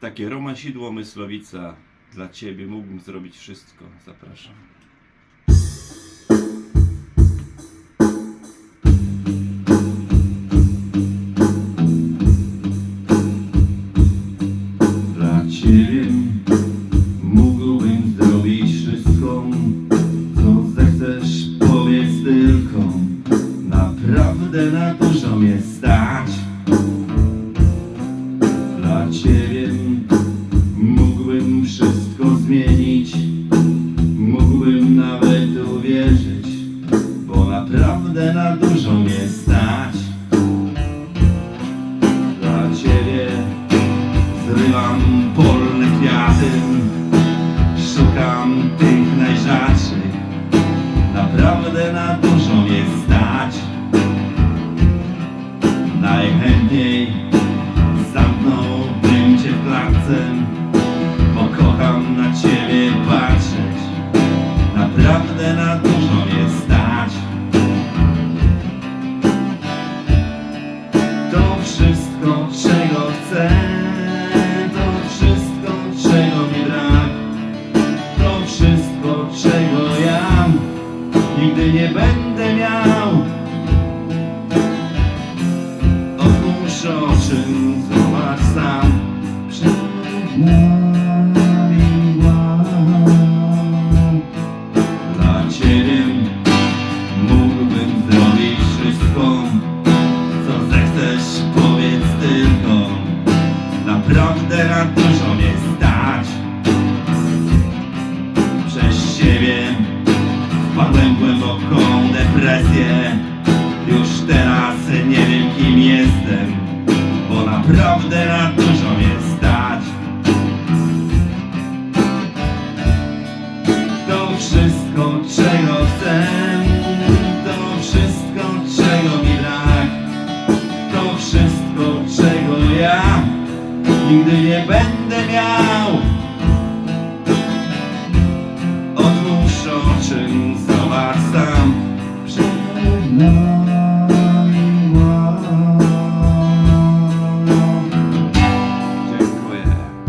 Takie romansidło Myslowica. Dla Ciebie mógłbym zrobić wszystko. Zapraszam. Dla Ciebie mógłbym zrobić wszystko, co zechcesz, powiedz tylko. Naprawdę na dużo naprawdę na dużo mnie stać. Dla Ciebie zrywam polne kwiaty, szukam tych najrzadszych, naprawdę na dużo mnie stać. Najchętniej zamknąłbym cię w klatce, bo kocham na ciebie patrzeć. Naprawdę na dużo nie będę miał. Wpadłem głęboką depresję. Już teraz nie wiem kim jestem Bo naprawdę na dużo mnie stać. To wszystko czego chcę To wszystko czego mi brak. To wszystko czego ja Nigdy nie będę miał